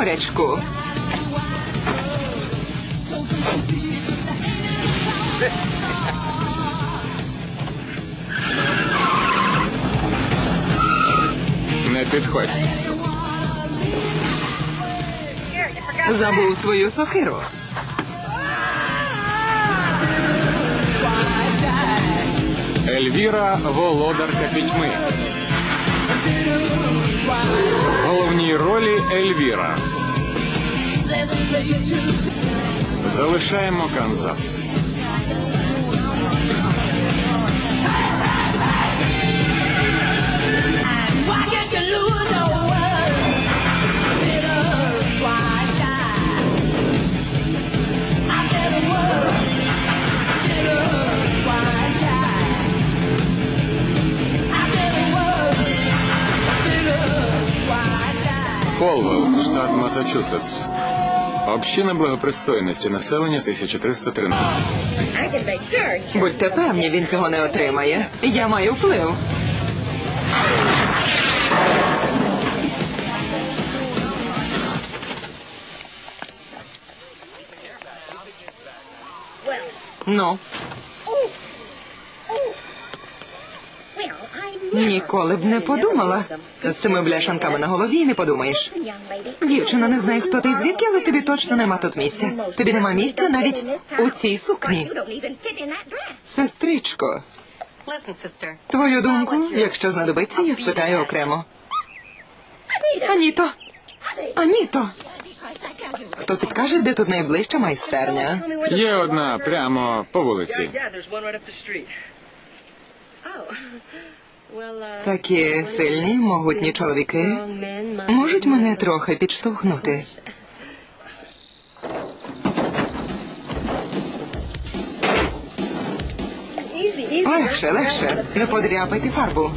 Морячку. Не підходь. Забув свою сокиру. Ельвіра володарка пітьми. В головній ролі Ельвіра. Залишаємо Канзас. Фолвелл, штат Масачусетс. Община благопристойності населення 1313. Будьте певні, він цього не отримає. Я маю вплив. Ну, ніколи б не подумала. З цими бляшанками на голові й не подумаєш. Дівчина, не знаю, хто ти і звідки, але тобі точно нема тут місця. Тобі нема місця навіть у цій сукні. Сестричко, твою думку, якщо знадобиться, я спитаю окремо. Аніто! Аніто! Хто підкаже, де тут найближча майстерня? Є одна прямо по вулиці. Такі сильні, могутні чоловіки можуть мене трохи підштовхнути. Легше, легше, не подряпайте фарбу.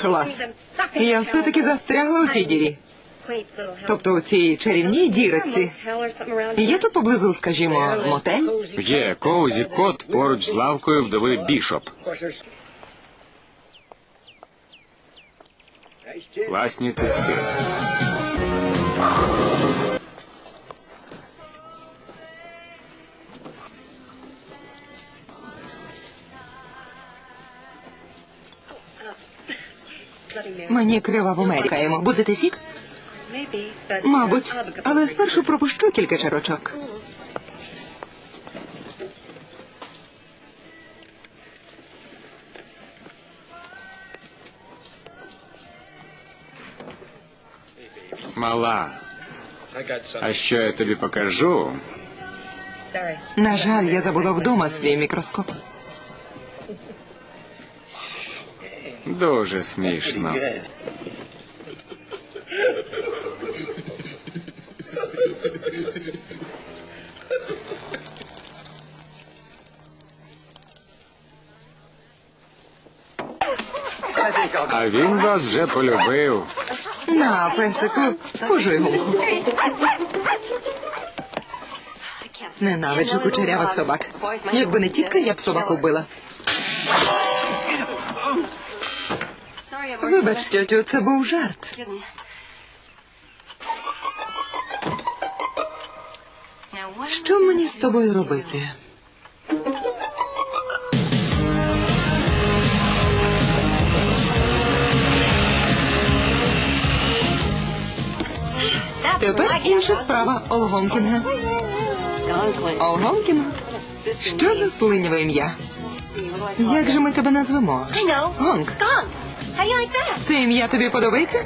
Клас. Я все-таки застрягла у цій дірі. Тобто у цій чарівній діриці. Є тут поблизу, скажімо, мотель? Є Коузі Кот поруч з лавкою вдови Бішоп. Власні цицьки. Мені криваво мерікаємо. Будете сік? Мабуть, але спершу пропущу кілька чарочок. Мала. А що я тобі покажу? На жаль, я забула вдома свій мікроскоп. Дуже смішно. А він вас вже полюбив. На, песику, пожуй гумку. Ненавиджу кучерявих собак. Якби не тітка, я б собаку вбила. Вибач, тьотю, це був жарт. Що мені з тобою робити? Тепер інша справа Олгонкінга. Олгонкінг? Що за слиняве ім'я? Як же ми тебе назвемо? Гонк. Це ім'я тобі подобається?